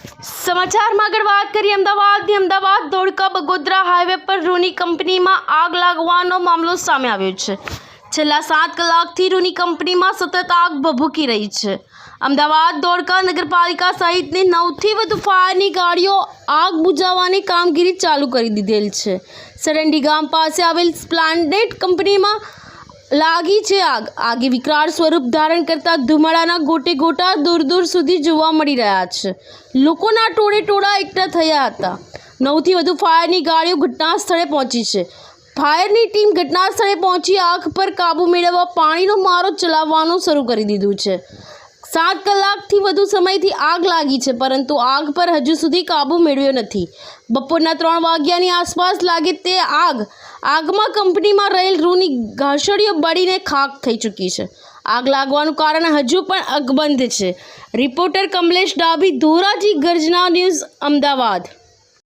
સમાચારમાં આગળ વાત કરીએ અમદાવાદની અમદાવાદ ધોળકા બગોદરા હાઈવે પર રૂની કંપનીમાં આગ લાગવાનો મામલો સામે આવ્યો છે. છેલ્લા સાત કલાકથી રૂની કંપનીમાં સતત આગ ભભૂકી રહી છે. અમદાવાદ ધોળકા નગરપાલિકા સહિતની નવથી વધુ ફાયરની ગાડીઓ આગ બુઝાવવાની કામગીરી ચાલુ કરી દીધેલ છે. સરંડી ગામ પાસે આવેલ સ્પ્લાન્ડેડ કંપનીમાં લાગી છે આગ. આગે વિકરાળ સ્વરૂપ ધારણ કરતા ધુમાડાના ગોટે ગોટા દૂર દૂર સુધી જોવા મળી રહ્યા છે. લોકોના ટોળે ટોળા એકઠા થયા હતા. નવથી વધુ ફાયરની ગાડીઓ ઘટના સ્થળે પહોંચી છે. ફાયરની ટીમ ઘટના સ્થળે પહોંચી આગ પર કાબૂ મેળવવા પાણીનો મારો ચલાવવાનું શરૂ કરી દીધું છે. સાત કલાકથી વધુ સમયથી આગ લાગી છે, પરંતુ આગ પર હજુ સુધી કાબૂ મેળવ્યો નથી. બપોરના ત્રણ વાગ્યાની આસપાસ લાગે તે આગ આગમાં કંપનીમાં રહેલ રૂની ઘાસડીઓ બળીને ખાક થઈ ચૂકી છે. આગ લાગવાનું કારણ હજુ પણ અકબંધ છે. રિપોર્ટર કમલેશ ડાભી, ધોરાજી, ગર્જના ન્યૂઝ, અમદાવાદ.